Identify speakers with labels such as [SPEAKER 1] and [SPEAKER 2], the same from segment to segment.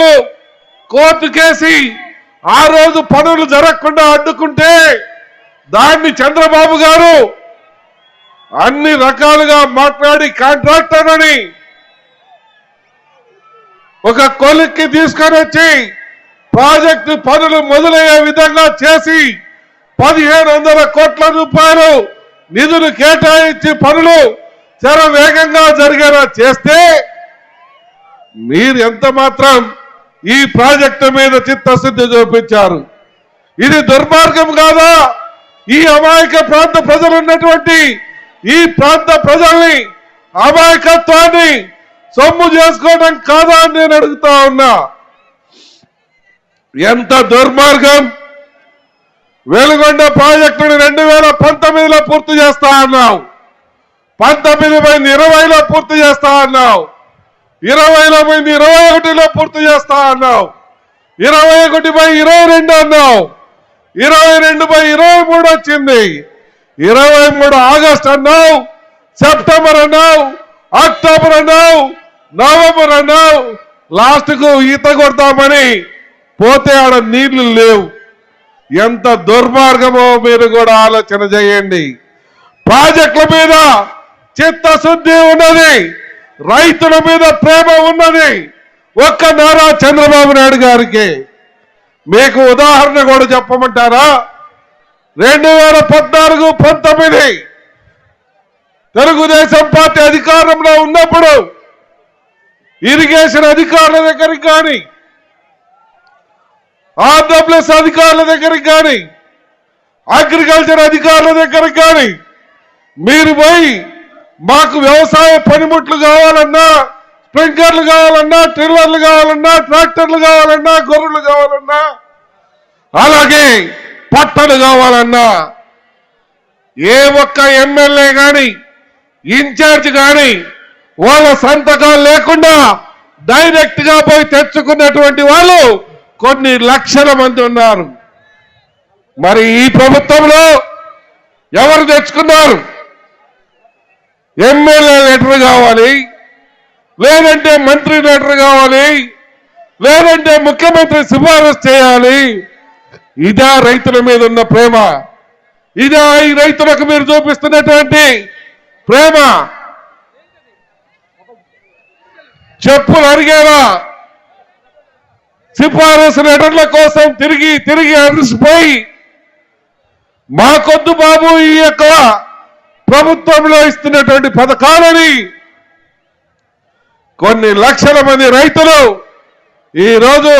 [SPEAKER 1] కోట్లు కోర్టు కేసి ఆ రోజు పనులు జరగకుండా అడ్డుకుంటే దాన్ని చంద్రబాబు గారు అన్ని రకాలుగా మాట్లాడి కాంట్రాక్టర్ అని ఒక కొలిక్కి తీసుకొని వచ్చి ప్రాజెక్టు పనులు మొదలయ్యే విధంగా చేసి పదిహేను వందల కోట్ల రూపాయలు నిధులు కేటాయించి పనులు చాలా వేగంగా జరిగేలా చేస్తే మీరు ఎంత మాత్రం ఈ ప్రాజెక్టు మీద చిత్తశుద్ధి చూపించారు. ఇది దుర్మార్గం కాదా? ఈ అమాయక ప్రాంత ప్రజలు ఉన్నటువంటి ఈ ప్రాంత ప్రజల్ని అమాయకత్వాన్ని సొమ్ము చేసుకోవడం కాదా అని నేను అడుగుతా ఉన్నా. ఎంత దుర్మార్గం? వెలుగొండ ప్రాజెక్టుని రెండు వేల పంతొమ్మిదిలో పూర్తి చేస్తా అన్నావు. పంతొమ్మిది పోయింది ఇరవైలో పూర్తి చేస్తా అన్నావు. ఇరవైలో పోయింది ఇరవై ఒకటిలో పూర్తి చేస్తా అన్నావు. ఇరవై ఒకటి బై ఇరవై రెండు అన్నావు. ఇరవై రెండు బై ఇరవై మూడు వచ్చింది. ఇరవై మూడు ఆగస్ట్ అన్నావు సెప్టెంబర్ అన్నావు అక్టోబర్ అన్నావు నవంబర్ అన్నావు. లాస్ట్కు ఈత కొడతామని పోతే ఆడ నీళ్ళు లేవు. ఎంత దుర్మార్గమో మీరు కూడా ఆలోచన చేయండి. ప్రాజెక్టుల మీద చిత్తశుద్ధి ఉన్నది. రైతుల మీద ప్రేమ ఉన్నది ఒక్క నారా చంద్రబాబు నాయుడు గారికి మీకు ఉదాహరణ కూడా చెప్పమంటారా? రెండు వేల పద్నాలుగు పంతొమ్మిది తెలుగుదేశం పార్టీ అధికారంలో ఉన్నప్పుడు ఇరిగేషన్ అధికారుల దగ్గరికి కానీ ఆర్డబ్ల్యూఎస్ అధికారుల దగ్గరికి కానీ అగ్రికల్చర్ అధికారుల దగ్గరికి కానీ మీరు పోయి మాకు వ్యవసాయ పనిముట్లు కావాలన్నా స్ప్రింక్లర్లు కావాలన్నా ట్రిల్లర్లు కావాలన్నా ట్రాక్టర్లు కావాలన్నా గొర్రెలు కావాలన్నా అలాగే పట్టలు కావాలన్నా ఏ ఒక్క ఎమ్మెల్యే గాని ఇన్ఛార్జ్ గాని వాళ్ళ సంతకాలు లేకుండా డైరెక్ట్గా పోయి తెచ్చుకున్నటువంటి వాళ్ళు కొన్ని లక్షల మంది ఉన్నారు. మరి ఈ ప్రభుత్వంలో ఎవరు తెచ్చుకున్నారు? ఎమ్మెల్యే లెటర్ కావాలి లేదంటే మంత్రి లెటర్ కావాలి లేదంటే ముఖ్యమంత్రి సిఫారసు చేయాలి. ఇదా రైతుల మీద ఉన్న ప్రేమ. ఇదా ఈ రైతులకు మీరు చూపిస్తున్నటువంటి ప్రేమ. చెప్పులు అరిగేలా సిఫారసు లెటర్ల కోసం తిరిగి తిరిగి అలసిపోయి మాకొద్దు బాబు ఈ యొక్క ప్రభుత్వంలో ఇస్తున్నటువంటి పథకాలని కొన్ని లక్షల మంది రైతులు ఈరోజు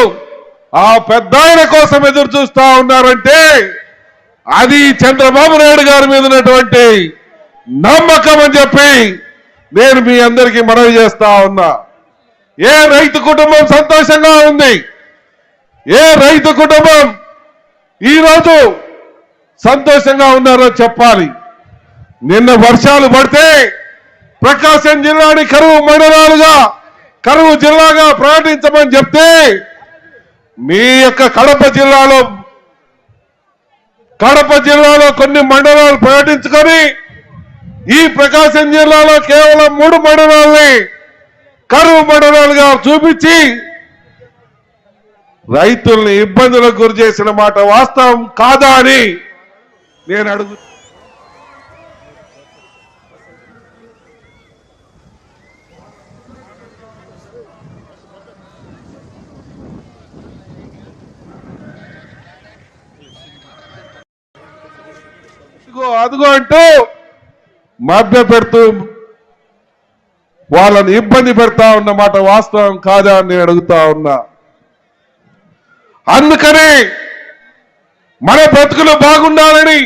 [SPEAKER 1] ఆ పెద్ద ఆయన కోసం ఎదురు చూస్తా ఉన్నారంటే అది చంద్రబాబు నాయుడు గారి మీద ఉన్నటువంటి నమ్మకం అని చెప్పి నేను మీ అందరికీ మనవి చేస్తా ఉన్నా. ఏ రైతు కుటుంబం సంతోషంగా ఉంది? ఏ రైతు కుటుంబం ఈరోజు సంతోషంగా ఉన్నారో చెప్పాలి. నిన్న వర్షాలు పడితే ప్రకాశం జిల్లాని కరువు మండలాలుగా కరువు జిల్లాగా ప్రకటించమని చెప్తే మీ యొక్క కడప జిల్లాలో కడప జిల్లాలో కొన్ని మండలాలు ప్రకటించుకొని ఈ ప్రకాశం జిల్లాలో కేవలం మూడు మండలాల్ని కరువు మండలాలుగా చూపించి రైతుల్ని ఇబ్బందులకు గురి చేసిన మాట వాస్తవం కాదా అని నేను అడుగు ఇదిగో అదిగో అంటూ మభ్య పెడుతూ వాళ్ళని ఇబ్బంది పెడతా ఉన్నమాట వాస్తవం కాదా అని నేను అడుగుతా ఉన్నా. అందుకని మన బ్రతుకులు బాగుండాలని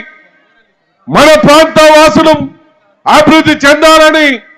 [SPEAKER 1] మన ప్రాంత వాసులు అభివృద్ధి చెందాలని